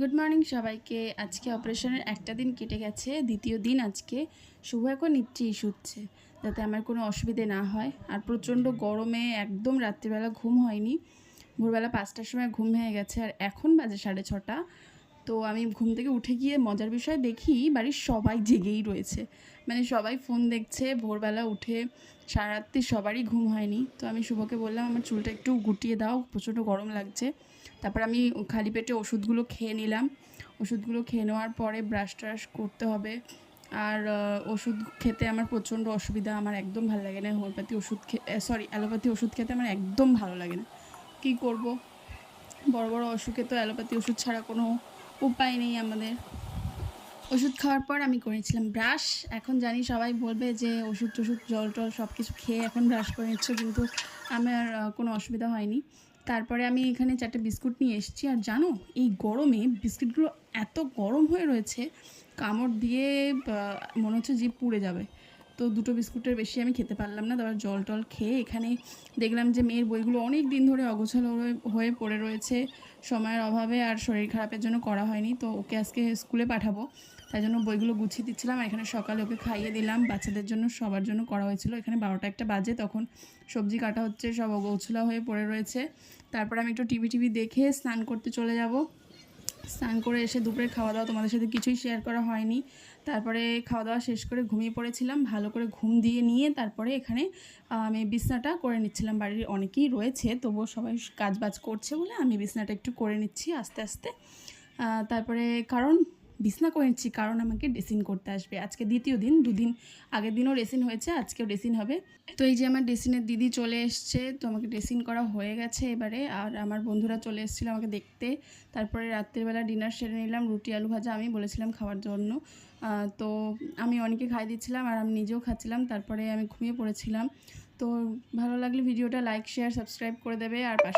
Good morning সবাইকে। আজকে অপারেশনের একটা দিন কেটে গেছে। দ্বিতীয় দিন আজকে শুভ এখন নিচ্ছেই শুচ্ছে, যাতে আমার কোনো অসুবিধে না হয়। আর প্রচণ্ড গরমে একদম রাত্রিবেলা ঘুম হয়নি। ভোরবেলা পাঁচটার সময় ঘুম হয়ে গেছে, আর এখন বাজে সাড়ে ছটা। তো আমি ঘুম থেকে উঠে গিয়ে মজার বিষয় দেখি, বাড়ির সবাই জেগেই রয়েছে। মানে সবাই ফোন দেখছে, ভোরবেলা উঠে সারা রাত্রি সবারই ঘুম হয়নি। তো আমি শুভকে বললাম, আমার চুলটা একটু গুটিয়ে দাও, প্রচণ্ড গরম লাগছে। তারপর আমি খালি পেটে ওষুধগুলো খেয়ে নিলাম। ওষুধগুলো খেয়ে নেওয়ার পরে ব্রাশ ট্রাশ করতে হবে। আর ওষুধ খেতে আমার প্রচণ্ড অসুবিধা, আমার একদম ভালো লাগে না। হোমিওপ্যাথি ওষুধ সরি, অ্যালোপ্যাথি ওষুধ খেতে আমার একদম ভালো লাগে না। কী করব? বড় বড় অসুখে তো অ্যালোপ্যাথি ওষুধ ছাড়া কোনো উপায় নেই আমাদের। ওষুধ খাওয়ার পর আমি করেছিলাম ব্রাশ এখন জানি সবাই বলবে যে ওষুধ টষুধ, জল টল সব কিছু খেয়ে এখন ব্রাশ করে নিচ্ছ, কিন্তু আমার কোনো অসুবিধা হয়নি। তারপরে আমি এখানে চারটে বিস্কুট নিয়ে এসেছি। আর জানো, এই গরমে বিস্কুটগুলো এত গরম হয়ে রয়েছে, কামড় দিয়ে মনে হচ্ছে জিভ পুড়ে যাবে। তো দুটো বিস্কুটের বেশি আমি খেতে পারলাম না, তারপর জল টল খেয়ে এখানে দেখলাম যে মেয়ের বইগুলো অনেক দিন ধরে অগোছালো হয়ে- পড়ে রয়েছে, সময়ের অভাবে আর শরীর খারাপের জন্য করা হয়নি, তো ওকে আজকে স্কুলে পাঠাবো। তাই জন্য বইগুলো গুছিয়ে দিচ্ছিলাম, এখানে সকালে ওকে খাইয়ে দিলাম, বাচ্চাদের জন্য সবার জন্য করা হয়েছিল। এখানে বারোটা একটা বাজে, তখন সবজি কাটা হচ্ছে, সব অগোছলা হয়ে পড়ে রয়েছে। তারপর আমি একটু টিভি টিভি দেখে স্নান করতে চলে যাব। স্নান করে এসে দুপুরে খাওয়া দাওয়া তোমাদের সাথে কিছুই শেয়ার করা হয়নি। তারপরে খাওয়া দাওয়া শেষ করে ঘুমিয়ে পড়েছিলাম, ভালো করে ঘুম দিয়ে নিয়ে তারপরে এখানে আমি বিছনাটা করে নিচ্ছিলাম। বাড়ির অনেকেই রয়েছে, তবুও সবাই কাজ বাজ করছে বলে আমি বিছনাটা একটু করে নিচ্ছি আস্তে আস্তে। তারপরে কারণ বিছনা করে নিচ্ছি কারণ আমাকে ড্রেসিং করতে আসবে। আজকে দ্বিতীয় দিন, দুদিন আগের দিনও ড্রেসিং হয়েছে, আজকেও ড্রেসিং হবে। তো এই যে আমার ড্রেসিংয়ের দিদি চলে এসছে, তো আমাকে ড্রেসিং করা হয়ে গেছে এবারে। আর আমার বন্ধুরা চলে এসেছিল আমাকে দেখতে। তারপরে রাত্রিবেলা ডিনার সেরে নিলাম, রুটি, আলু ভাজা আমি বলেছিলাম খাওয়ার জন্য। তো আমি অনেকে খাই দিচ্ছিলাম, আর আমি নিজেও খাচ্ছিলাম। তারপরে আমি ঘুমিয়ে পড়েছিলাম। তো ভালো লাগলে ভিডিওটা লাইক শেয়ার সাবস্ক্রাইব করে দেবে। আর পাশে